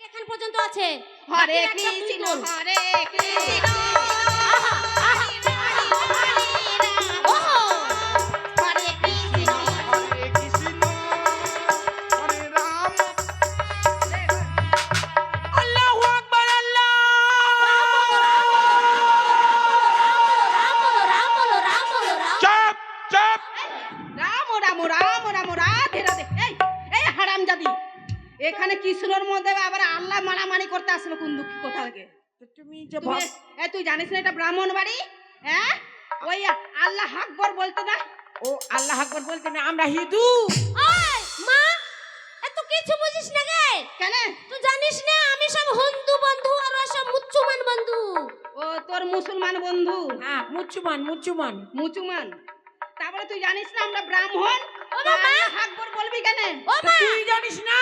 এখান পর্যন্ত আছে। হরে কৃষ্ণ হরে কৃষ্ণ। যে এ তুই জানিস না এটা ব্রাহ্মণ বাড়ি? হ্যাঁ ওই আল্লাহ আকবর বলতে না ও আল্লাহ আকবার বলতে না আমরা হিন্দু। মা এত কিছু বুঝিস না গে? কেন? তুই জানিস না আমি সব হিন্দু বন্ধু আর সব মুসলমান বন্ধু। ও তোর মুসলমান বন্ধু। হ্যাঁ মুচুমান মুচুমান মুচুমান তারপরে তুই জানিস না আমরা ব্রাহ্মণ? ও। আল্লাহ আকবর বলবি কেন? ও মা। তুই জানিস না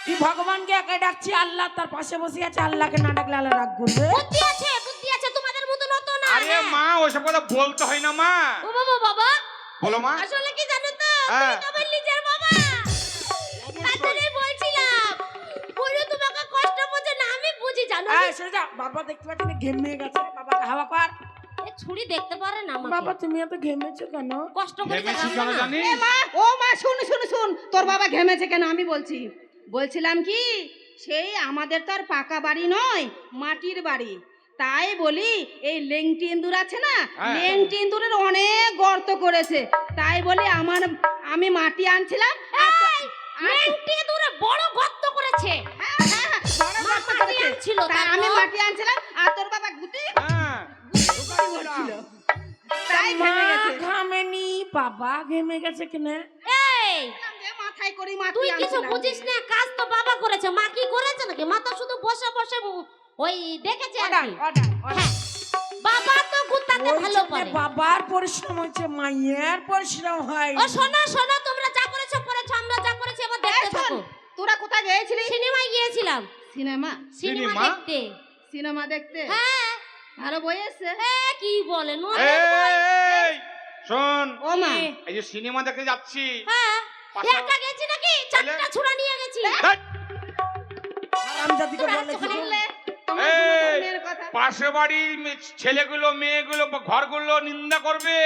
তুই ভগবানকে একা ডাকছি আল্লাহ তার পাশে বসে আছে আল্লাহকে না ডাকলে আল্লাহ রাগ করবে। বুদ্ধি আছে বুদ্ধি আছে তোমাদের মতো নতো না আরে হ্যাঁ। মা ওইসব কথা বলতে হয় না মা। ও বাবা বাবা। বলো মা। আসলে কি জানো তো? হ্যাঁ। তুমি তো আমার নিজের বাবা। জন্যই বলছিলাম পুরো তোমাকে কষ্ট বোঝে না আমি বুঝি জানো এই সরে যা বাবা দেখতে পাচ্ছি না ঘেমে গেছে বাবাকে হাওয়া কর। এ ছুরি দেখতে পারে না বাবা আমাকে তুমি এত ঘেমেছো কেন? কষ্ট করে ভেবেছি না। এ মা ও মা শুন শুন শুন। তোর বাবা ঘেমেছে কেন আমি বলছি। বলছিলাম কি সেই আমাদের তো আর পাকা বাড়ি নয় মাটির বাড়ি। তাই বলি এই লেংটি ইন্দুর আছে না হ্যাঁ। লেংটি ইন্দুরের অনেক গর্ত করেছে। তাই বলি আমার আমি মাটি আনছিলাম লেংটি দূরে বড় গর্ত করেছে। হ্যাঁ, হ্যাঁ, আমি মাটি আনছিলাম আর তোর বাবা গুটি হ্যাঁ তাই মা গেছে। ঘামেনি বাবা ঘেমে গেছে কেন? এই মাথায় করি মাটি তুই কিছু বুঝিস না কাজ তো বাবা করেছে মা কি করেছে নাকি? মা তো শুধু বসে বসে ওই দেখেছে আর অর্ডার কি। অর্ডার হ্যাঁ বাবা তো গুতাতে ভালো পারে। বাবার পরিশ্রম হচ্ছে মায়ের পরিশ্রম হয়। ও শোনো শোনো তোমরা যা করেছ করেছ আমরা যা করেছি এবার দেখতে থাকো। তোরা কোথায় গিয়েছিলি? সিনেমায় গিয়েছিলাম। সিনেমা? Cinema cinema? দেখতে। সিনেমা দেখতে? হ্যাঁ। ভালো বই এ কি বলে নো এই শোন। ও মা। এই যে সিনেমা দেখতে যাচ্ছি। হ্যাঁ। একা গেছি নাকি? চারটা ছুরা নিয়ে গেছি। বলে পাশে বাড়ির ছেলেগুলো মেয়েগুলো ঘরগুলো নিন্দা করবে।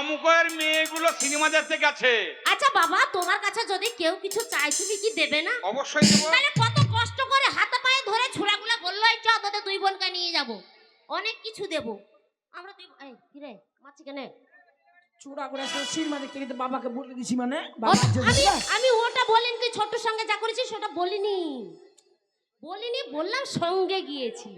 অমুকের মেয়েগুলো সিনেমা দেখতে গেছে। আচ্ছা বাবা তোমার কাছে যদি কেউ কিছু চাই তুমি কি দেবে না? অবশ্যই দেবো। তাহলে কত কষ্ট করে হাতে পায়ে ধরে ছোড়াগুলা বলল এই চ তোদের দুই বোনকে নিয়ে যাব। অনেক কিছু দেব। আমরা দুই এই কি রে মাছি কেনে? চূড়া করে সিনেমা দেখতে গেছে বাবাকে বলে দিছি মানে ও, বাবা যে আমি আমি ওটা বলিনি তুই ছোট্টর সঙ্গে যা করেছিস সেটা বলিনি। বলিনি বললাম সঙ্গে গিয়েছি।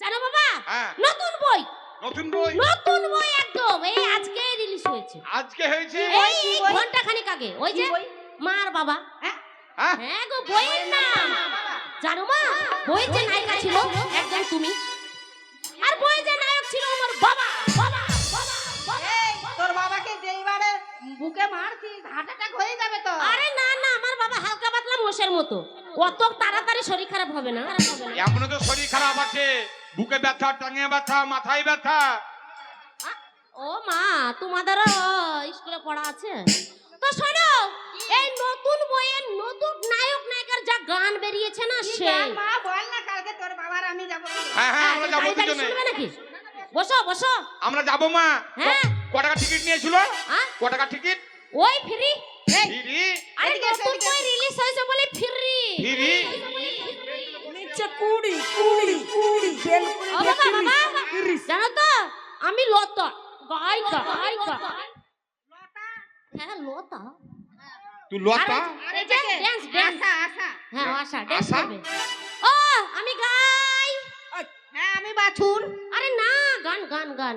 জানো বাবা হ্যাঁ। নতুন বই। নতুন বই? নতুন বই একদম এই আজকে রিলিজ হয়েছে। আজকে হয়েছে? এই ঘণ্টা খানিক আগে ওই যে? মার বাবা। হ্যাঁ? হ্যাঁ। গো বইয়ের নাম। জানো মা বইয়ের যে নায়িকা ছিল। একদম তুমি। আর বইয়ের যে নায়ক ছিল আমার বাবা। তোর যেইবারে বুকে মারছিস হার্ট অ্যাটাক হয়ে যাবে তো। আরে না না আমার বাবা হালকা পাতলা মোষের মতো। অত তাড়াতাড়ি শরীর খারাপ হবে না। খারাপ হবে না এমনও তো শরীর খারাপ আছে। বুকে ব্যথা টাঙে ব্যথা মাথায় ব্যথা। ও মা তোমাদেরও স্কুলে পড়া আছে? তো শোনো এই নতুন বইয়ের নতুন নায়ক নায়িকার যা গান বেরিয়েছে না সে। মা? বল না কালকে তোর বাবার আমি যাব। হ্যাঁ হ্যাঁ আমরা যাব দুজনে। শুনবে নাকি? বসো বসো। আমরা যাব মা। হ্যাঁ। ক টাকা টিকিট নিয়েছিল? হ্যাঁ ক টাকা টিকিট ওই ফ্রি? এই ফিরি আরে নতুন রিলিজ হয়েছে বলে ফ্রি। ফিরি? নিচে কুড়ি কুড়ি কুড়ি বেল ও বাবা বাবা জানো তো আমি লতা গায়িকা গায়িকা। হ্যাঁ লতা। তুই লতা? এই যে ড্যান্স ড্যান্স আশা আশা। হ্যাঁ আশা ড্যান্স করবে ও আমি গাই। হ্যাঁ আমি বাছুর। আরে না গান গান গান।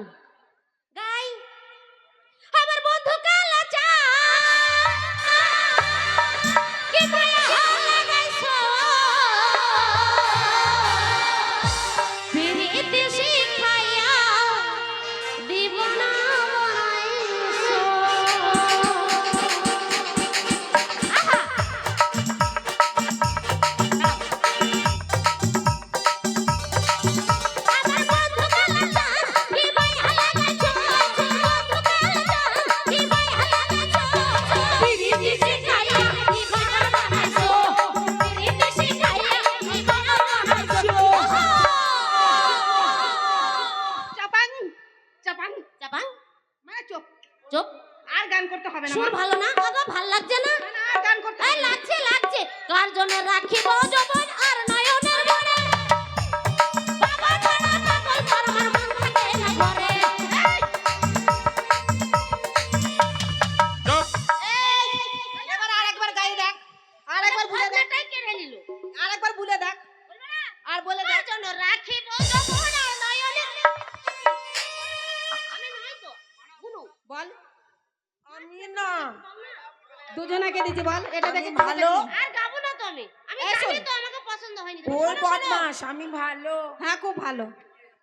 ভালো।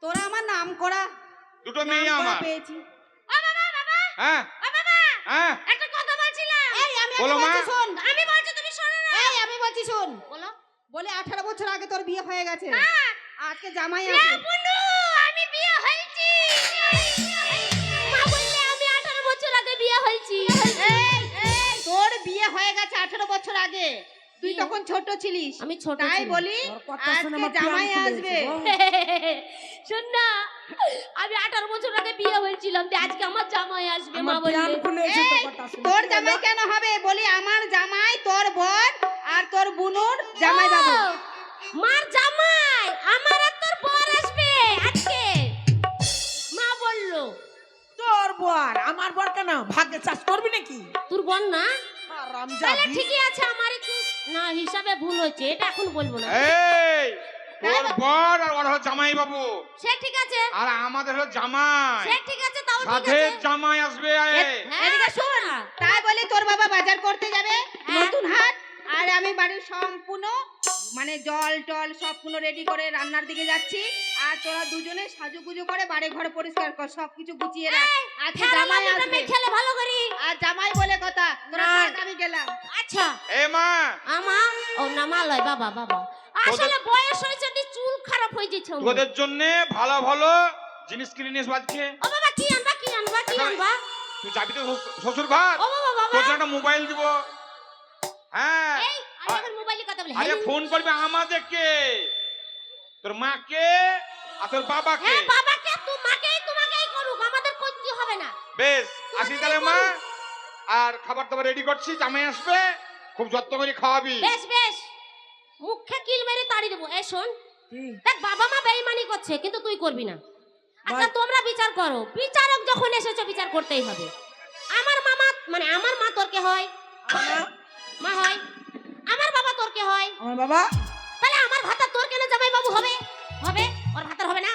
তোরা আমার নাম করা দুটো মেয়ে আমার। পেয়েছি। ও বাবা বাবা! হ্যাঁ। ও বাবা! হ্যাঁ। একটা কথা বলছিলাম। এই আমি বলো মা। বলছি শোন। আমি বলছি তুমি শোনো না। এই আমি বলছি শোন। বলো। বলে আঠারো বছর আগে তোর বিয়ে হয়ে গেছে। হ্যাঁ। আজকে জামাই এ আছে। বুনু আমি বিয়ে হয়েছি। মা বললে আমি 18 বছর আগে বিয়ে হয়েছি। এই, তোর বিয়ে হয়ে গেছে আঠারো বছর আগে। তুই তখন ছোট ছিলিস। আমি ছোট তাই বলি আজকে জামাই আসবে। শোন না আমি 18 বছর আগে বিয়ে হয়েছিলাম তো আজকে আমার জামাই আসবে মা বললে। তোর কথা তোর জামাই কেন হবে? বলি আমার জামাই তোর বোন আর তোর বুনুর জামাই বাবু। মার জামাই আমার আর তোর বর আসবে আজকে। মা বলল তোর বর আমার বর কেন? ভাগ্যে চাষ করবি নাকি? তোর বোন না? আরাম তাহলে ঠিকই আছে আমার একটু না হিসাবে ভুল হচ্ছে এটা এখন বলব না। এই তোর বর আর ওর হলো জামাই বাবু সে ঠিক আছে। আর আমাদের হলো জামাই। সে ঠিক আছে তাও ঠিক সাথে জামাই আসবে হ্যাঁ, এদিকে শোন তাই বলি তোর বাবা বাজার করতে যাবে হ্যাঁ। নতুন হাট আর আমি বাড়ির সম্পূর্ণ মানে জল টল সবগুলো রেডি করে রান্নার দিকে যাচ্ছি। আর তোরা দুজনে সাজুগুজু করে বাড়ি ঘর পরিষ্কার কর সবকিছু গুছিয়ে রাখ। আজকে জামাই আসবে। খেলে ভালো করি। আর জামাই বলে কথা তোরা আমি গেলাম। আচ্ছা। এ মা। আমা ও নামা লয় বাবা বাবা। আসলে বয়স হয়েছে নি চুল খারাপ হয়ে যাচ্ছে আমার। তোদের জন্য ভালো ভালো জিনিস কিনে নিয়ে আজকে। ও বাবা কি আনবা কি আনবা কি আনবা? তুই যাবি তো শ্বশুর- ঘর? ও বাবা বাবা। তোর একটা মোবাইল দিব। হ্যাঁ। এই আমি এখন মোবাইলে কথা বলি। আরে ফোন করবি আমাদেরকে। তোর মাকে আর তোর বাবাকে। হ্যাঁ বাবাকে তোমাকেই তোমাকেই করুক। আমাদের করতে হবে না। বেশ আসি তাহলে মা। আর খাবার দাবার রেডি করছি জামাই আসবে খুব যত্ন করে খাওয়াবি। বেশ বেশ। মুখে কিল মেরে তাড়ি দেবো। এই শোন দেখ বাবা মা বেইমানি করছে কিন্তু তুই করবি না। আচ্ছা তোমরা বিচার করো। বিচারক যখন এসেছ বিচার করতেই হবে। আমার মামা মানে আমার মা তোর কে হয়। আমার মা? হয়। আমার বাবা তোর কে হয়। আমার বাবা? তাহলে আমার ভাতা তোর কেন জামাই বাবু হবে? হবে? ওর ভাতার হবে না?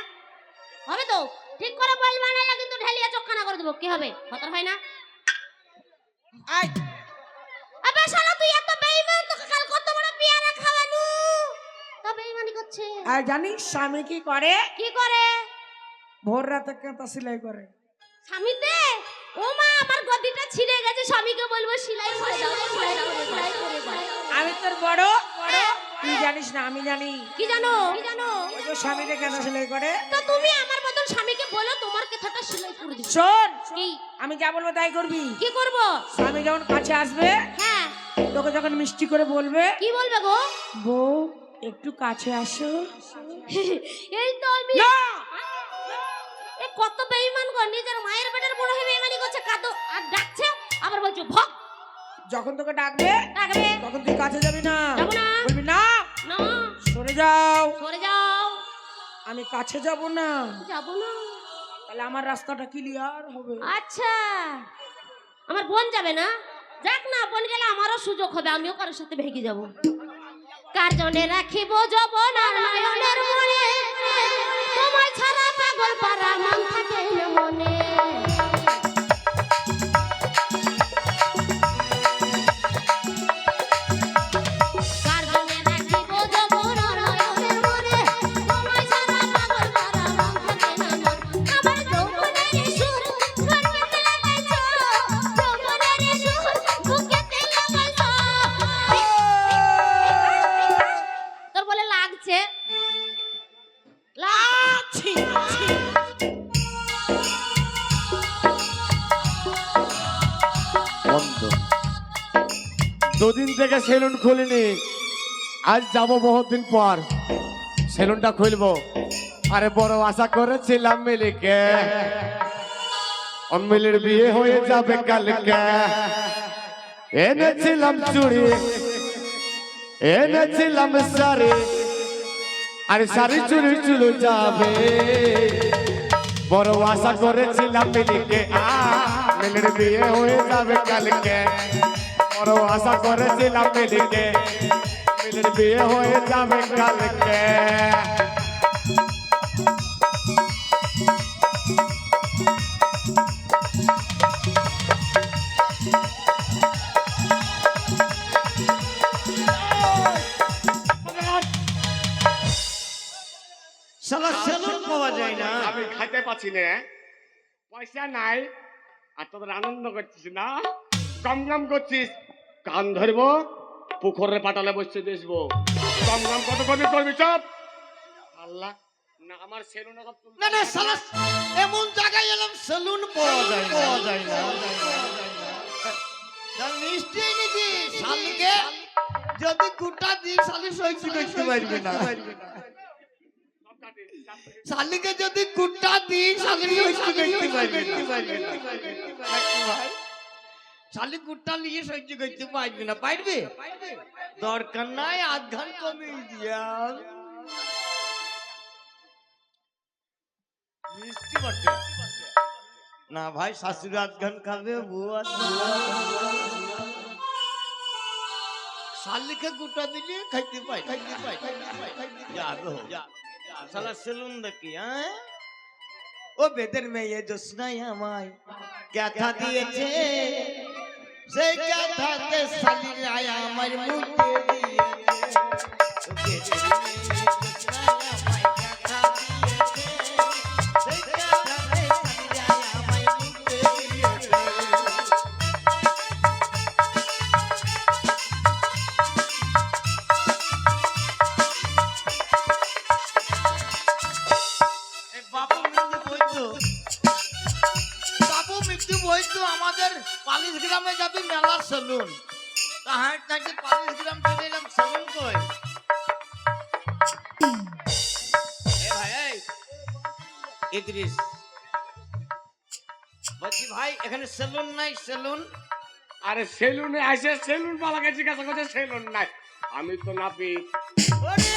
হবে তো? ঠিক করে বলবা না কিন্তু ঢেলিয়া চক্কানা করে দেবো। কি হবে? ভাতার হয় না? আই আবে শালা তুই এত বেঈমান তোকে কাল কত বড় পেয়ারা খাওয়ানু। তা বেঈমানি করছে। আর জানিস স্বামী কি করে? কি করে? ভোর রাতে কাঁথা সেলাই করে। স্বামীতে? ও মা আমার গদিটা ছিঁড়ে গেছে স্বামীকে বলব সেলাই করে দাও আমি তোর বড়? বড় তুই জানিস না আমি জানি। কি জানো? কি জানো স্বামীরে কেন সেলাই করে। তো তুমি আমার কথাটা সেলাই করে দিবে? শোন কি? আমি যা বলব তাই করবি? কি করব? স্বামী যখন কাছে আসবে হ্যাঁ। তোকে যখন মিষ্টি করে বলবে কি বলবে গো? বউ একটু কাছে আসো। এই তো আমি না! এ কত বেঈমান গো নিজের মায়ের পেটের বড় হয়ে বেঈমানি করছে কাদো আর ডাকছে আবার বলছো ভক! যখন তোকে ডাকবে ডাকবে। তখন তুই কাছে যাবি না। যাব না। বলবি না না। সরে যাও। সরে যাও। আমি কাছে যাব না। যাব না। তাহলে আমার রাস্তাটা ক্লিয়ার হবে। আচ্ছা। আমার বোন যাবে না? যাক না, বোন গেলে আমারও সুযোগ হবে, আমিও কারোর সাথে ভেগে যাব। কার জনে রাখিব যবন আর মনে? ছাড়া পাগল পারা মন থাকে না মনে। সেলুন খুলিনি। আজ যাব বহুদিন পর। সেলুনটা খুলবো। আরে বড় আশা করেছিলাম মিলিকে। মিলির বিয়ে হয়ে যাবে কালকে। এনেছিলাম চুড়ি। এনেছিলাম সারি আরে সারি চুরি চুলো যাবে। বড় আশা করেছিলাম মিলিকে। আ মিলির বিয়ে হয়ে যাবে কালকে। বড় আশা করেছিলাম মিলিকে। মিলির বিয়ে হয়ে যাবে কালকে। শালা সেলুন পাওয়া যায় না। আমি খাইতে পাচ্ছি না। পয়সা নাই আর তোদের আনন্দ করছিস না? গম গম করছিস। কান ধরবো পুকুরে পাটালে বসে দেখব গম কত করবি করবি চপ আল্লাহ না আমার সেলুনে না না এমন জায়গায় এলাম সেলুন পাওয়া যায় পাওয়া যায় না। নিশ্চয়ই নাকি? শালিকে যদি কুটা দিই শালি সহ্য করতে পারবে না। শালিকে যদি কুটা দিই শালি সহ্য করতে পারবে না? শালি কুটা নিয়ে সহ্য করতে পারবে না, পারবে? দরকার নাই আধ কমিয়ে দিয়া। মিষ্টি বটে। না ভাই, শাশুড়ি আধ ঘন খাবে, বউ শালিকে গুটা দিলে খাইতে পাই খাইতে পাই খাইতে পাই যাবে হোক শালা সেলুন দেখি হ্যাঁ? ও বেদের মেয়ে জোসনাই আমায়। ক্যাথা দিয়েছে। সেই ক্যাথাতে শালির আয়া আমার মুখে দিয়েছে বলছি ভাই এখানে সেলুন নাই সেলুন? আরে সেলুনে আসে সেলুন বালাকে জিজ্ঞাসা করছে সেলুন নাই। আমি তো নাপি ওরে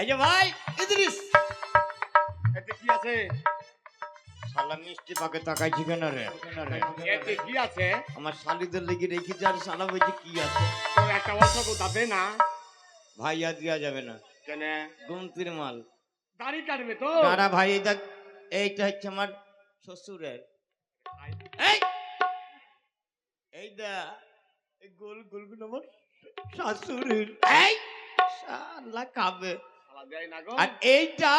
এই যে ভাই ইদ্রিস! এতে কি আছে? শালা মিষ্টি পাকে তাকাইছি কেন রে। এতে কি আছে? আমার শালিদের লেগে রেখেছি আর শালা বলছে কি আছে? একটা না। ভাই আর দেওয়া যাবে না। কেন? গুমতির মাল। দাড়ি কাটবে তো। দাঁড়া ভাই দেখ এইটা হচ্ছে আমার শ্বশুরের। এই! এই দা এই গোল গোলগুলো আমার শাশুড়ির। এই! শালা কাবে। আর এইটা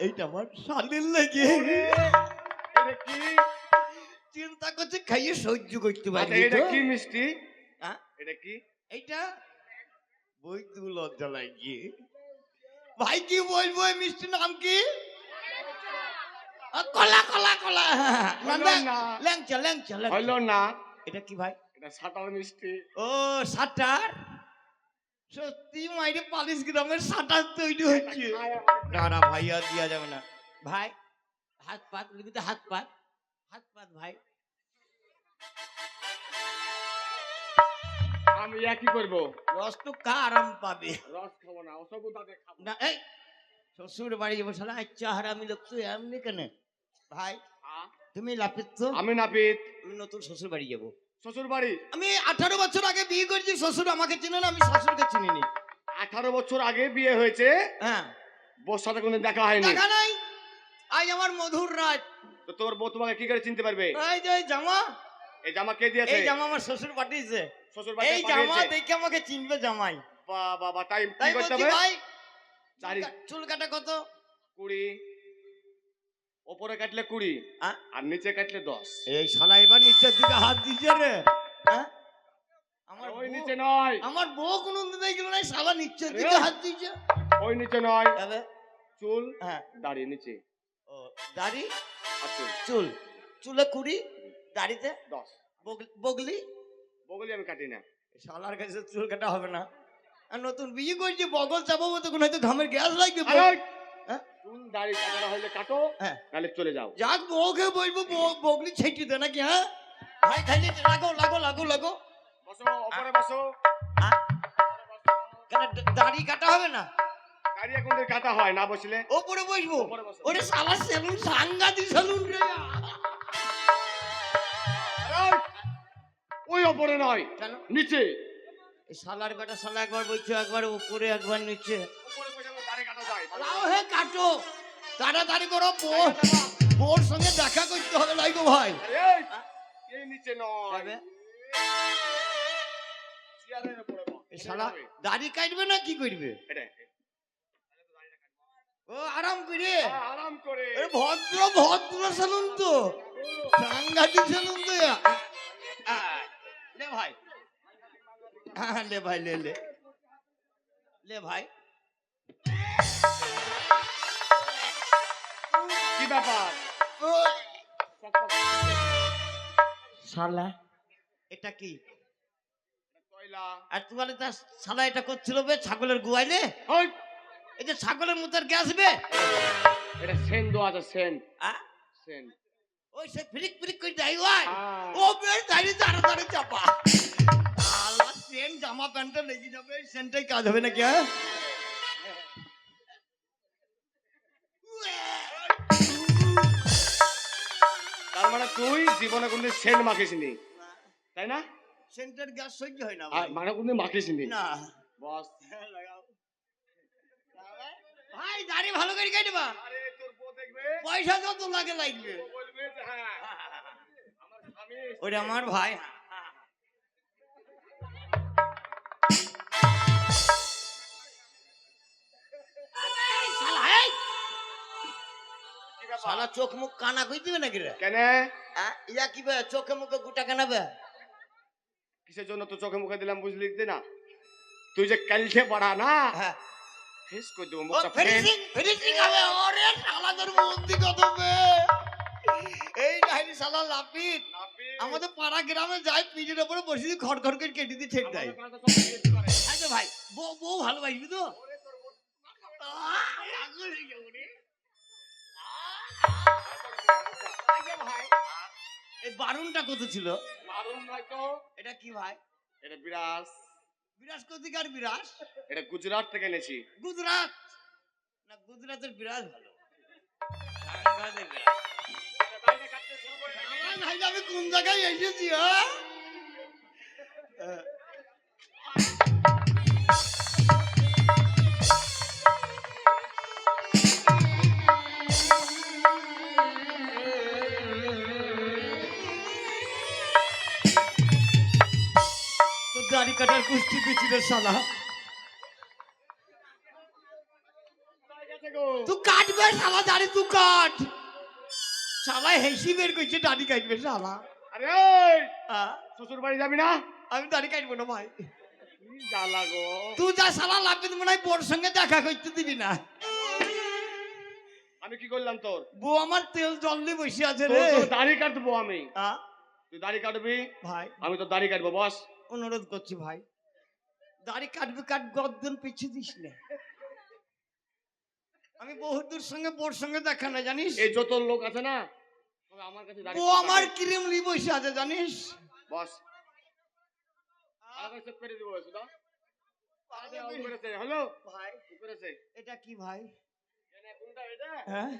এইটা আমার শালির লেগে। কি? চিন্তা করছে খাইয়ে সহ্য করতে আচ্ছা, পারি এটা কি মিষ্টি? হ্যাঁ? এটা কি? এইটা বই লজ্জা লাগিয়ে ভাই কি বলব এই মিষ্টি নাম কি? কলা কলা কলা। ল্যাংচা ল্যাংচা ল্যাংচা। হইল না। এটা কি ভাই? এটা সাটার মিষ্টি। ও সাটার সত্যি মাইরে পালিশ গ্রামের সাটার তৈরি হচ্ছে না না ভাই আর দেওয়া যাবে না। ভাই হাত পাত লিখিতে হাত পাত হাত পাত ভাই। আমি একই করব? রস তো কা আরাম পাবে। রস খাব না অসুখ দাঁতে খাব। না এই শ্বশুর বাড়ি যাব শালা আচ্ছা হারামি লোক তুই এমনি কেন? ভাই তুমি লাপিত তো? আমি নাপিত আমি নতুন শ্বশুর বাড়ি যাব। শ্বশুর বাড়ি আমি আঠারো বছর আগে বিয়ে করেছি শ্বশুর আমাকে চিনে না আমি শাশুড়কে চিনিনি। আঠারো বছর আগে বিয়ে হয়েছে? হ্যাঁ। বোর সাথে কোনো দেখা হয়নি? দেখা নাই। আজ আমার মধুর রাত। তো তোর বউ তোমাকে কি করে চিনতে পারবে? এই যে জামা। এই জামা কে দিয়েছে? এই জামা আমার শ্বশুর পাঠিয়েছে। শ্বশুর বাড়ি এই জামা দেখে আমাকে চিনবে জামাই। বাবা তাই কি করতে হবে? ভাই চুল কাটা কত? কুড়ি। ওপরে কাটলে কুড়ি আ? আর নিচে কাটলে দশ। এই শালা এবার নিচের দিকে হাত দিছে রে। হ্যাঁ? আমার ওই নিচে নয়। আমার বউ কোনো দিকে গেল না শালা নিচের দিকে হাত দিছে। ওই নিচে নয়। তবে? চুল হ্যাঁ। দাড়ি নিচে। ও দাড়ি? আর চুল। চুল। চুলে কুড়ি দাড়িতে? দশ। বগলি- বগলি আমি কাটি না। শালার কাছে চুল কাটা হবে না। আর নতুন বিয়ে করছি বগল চাপাবো তখন হয়তো ঘামের গ্যাস লাগবে। হ্যাঁ? চুল দাড়ি হলে কাটো হ্যাঁ। নাহলে চলে যাও। যাক বউকে বউ- বগলি দে নাকি হ্যাঁ? ভাই খাইলে লাগো লাগো লাগো লাগো। বসো বসো। আ? কেন দ- দাড়ি কাটা হবে না? গাড়ি এখন কাটা হয় না বসলে? ওপরে বসবো? ওরে সালা সেলুন সাংঘাতি সেলুন রে। ওপরে নয় কেন? নিচে। এই শালার বেটা শালা একবার বলছো একবার উপরে একবার নিচে। লাও হে কাটো। তাড়াতাড়ি করো বোর বোর সঙ্গে দেখা করতে হবে ভাই। এই, নিচে নয়। এই শালা দাড়ি কাটবে না কি করবে? ও আরাম করে। আরাম করে। ভদ্র ভদ্র সেলুন তো। সাংঘাতিক সেলুন তো লে ভাই। হ্যাঁ লে ভাই লে লে। লে ভাই। কি ব্যাপার? শালা। এটা কি? কয়লা। আর তোমার তা শালা এটা করছিল বে ছাগলের গুয়াইলে ওই, এই যে ছাগলের মুতার গ্যাস বে? এটা সেন্ট দেওয়া আছে সেন্ট। আ? ওই সে ফিরিক ফিরিক করে যাই হ্যাঁ। ও বেশ দাঁড়িয়ে দাঁড়া দাঁড়িয়ে চাপা। আল্লাহ সেন জামা প্যান্টটা লেগে যাবে সেন্টাই কাজ হবে নাকি হ্যাঁ? তার মানে তুই জীবনে কোনদিন সেন্ট মাখিসনি? তাই না? সেন্টার গ্যাস সহ্য হয় না ভাই। মানে কোনদিন মাখিসনি? না। বস। ভাই দাড়ি ভালো করে কেটে বা আরে তোর বউ দেখবে পয়সা যত লাগে লাগবে। হ্যাঁ। আমার ভাই। শালা, চোখ মুখ কানা কই দিবে নাকি রে? কেন? ইয়া কি বে চোখে মুখে গুটা কানাবে কিসের জন্য তো চোখে মুখে দিলাম বুঝলি না? তুই যে কালকে পড়া না? হ্যাঁ। ফিনিশিং হবে ওরে। লাপিত আমাদের পাড়া গ্রামে যায় পিঠের উপরে বসে দিয়ে খড় খড় করে কেটে দিয়ে ছেড়ে দেয়। আচ্ছা ভাই বউ বউ ভালোবাসবি তো? বারুনটা কত ছিল? মারুন ভাই তো। এটা কি ভাই? এটা বিরাস। কোথেকার বিরাজ এটা গুজরাট থেকে এনেছি। গুজরাট? না গুজরাটের বিরাজ ভালো। আমি কোন জায়গায় এসেছি হ্যাঁ? তো দাড়ি কাটার কুস্তি সালা তুই কাটবে শালা দাড়ি তুই কাট। শালা হেসি বের করছে দাড়ি কাটবে শালা। আরে শ্বশুর বাড়ি যাবি না? আমি দাড়ি কাটবো না ভাই। জ্বালা গো। তুই যা শালা লাভে মনে হয় বোর সঙ্গে দেখা করতে দিবি না। আমি কি করলাম তোর? বউ আমার তেল জল দিয়ে বসে আছে রে। দাড়ি কাটবো আমি। তুই দাড়ি কাটবি? ভাই। আমি তো দাড়ি কাটবো বস। অনুরোধ করছি ভাই। দাড়ি কাটবি কাট গদ্দন পিছিয়ে দিস না। আমি বহুদূর সঙ্গে বোর সঙ্গে দেখা না জানিস? এই যত লোক আছে না সবাই আমার কাছে দাড়ি ও আমার ক্রিম লি বসে আছে জানিস? বস। করে দিব সুদা হ্যালো? ভাই করেছে এটা কি ভাই? কোনটা এটা? হ্যাঁ?